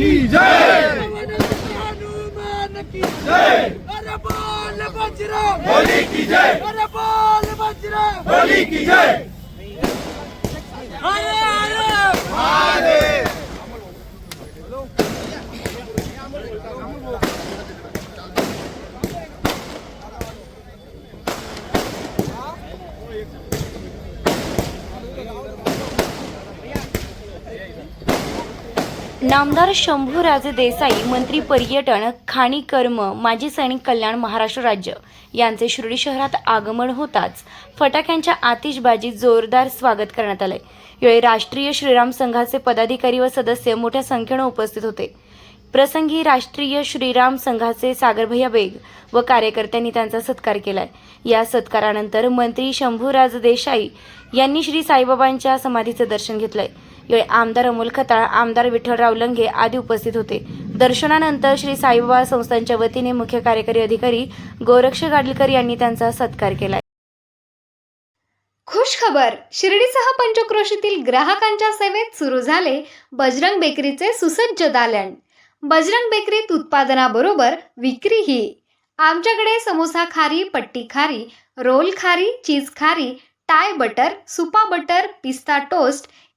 की जय। हनुमान की जय। अरे बोल बजरंग। बोली की जय। अरे बोल बजरंग। बोली की जय। नामदार शंभूराजे देसाई मंत्री पर्यटन खाणी कर्म माजी सैनिक कल्याण महाराष्ट्र राज्य यांचे शिर्डी शहरात आगमन होताच फटाक्यांच्या आतिषबाजीत जोरदार स्वागत करण्यात आले यावेळी राष्ट्रीय श्रीराम संघाचे पदाधिकारी व सदस्य मोठ्या संख्येनं उपस्थित होते. प्रसंगी राष्ट्रीय श्रीराम संघाचे सागरभैया बेग व कार्यकर्त्यांनी त्यांचा सत्कार केलाय. या सत्कारानंतर मंत्री शंभूराज देसाई यांनी श्री साईबाबांच्या समाधीचं दर्शन घेतलंय. यावेळी आमदार अमोल खताळ आमदार विठ्ठलराव लंघे आदी उपस्थित होते. दर्शनानंतर श्री साईबाबा संस्थांच्या वतीने मुख्य कार्यकारी अधिकारी गोरक्ष गाडलकर यांनी त्यांचा सत्कार केला. खुश खबर शिर्डीसह पंचक्रोशीतील ग्राहकांच्या सेवेत सुरू झाले बजरंग बेकरीचे सुसज्ज दालन. बजरंग बेकरीत उत्पादनाबरोबर विक्रीही. आमच्याकडे समोसा खारी पट्टी खारी रोल खारी चीज खारी टाय बटर सुपा बटर पिस्ता toast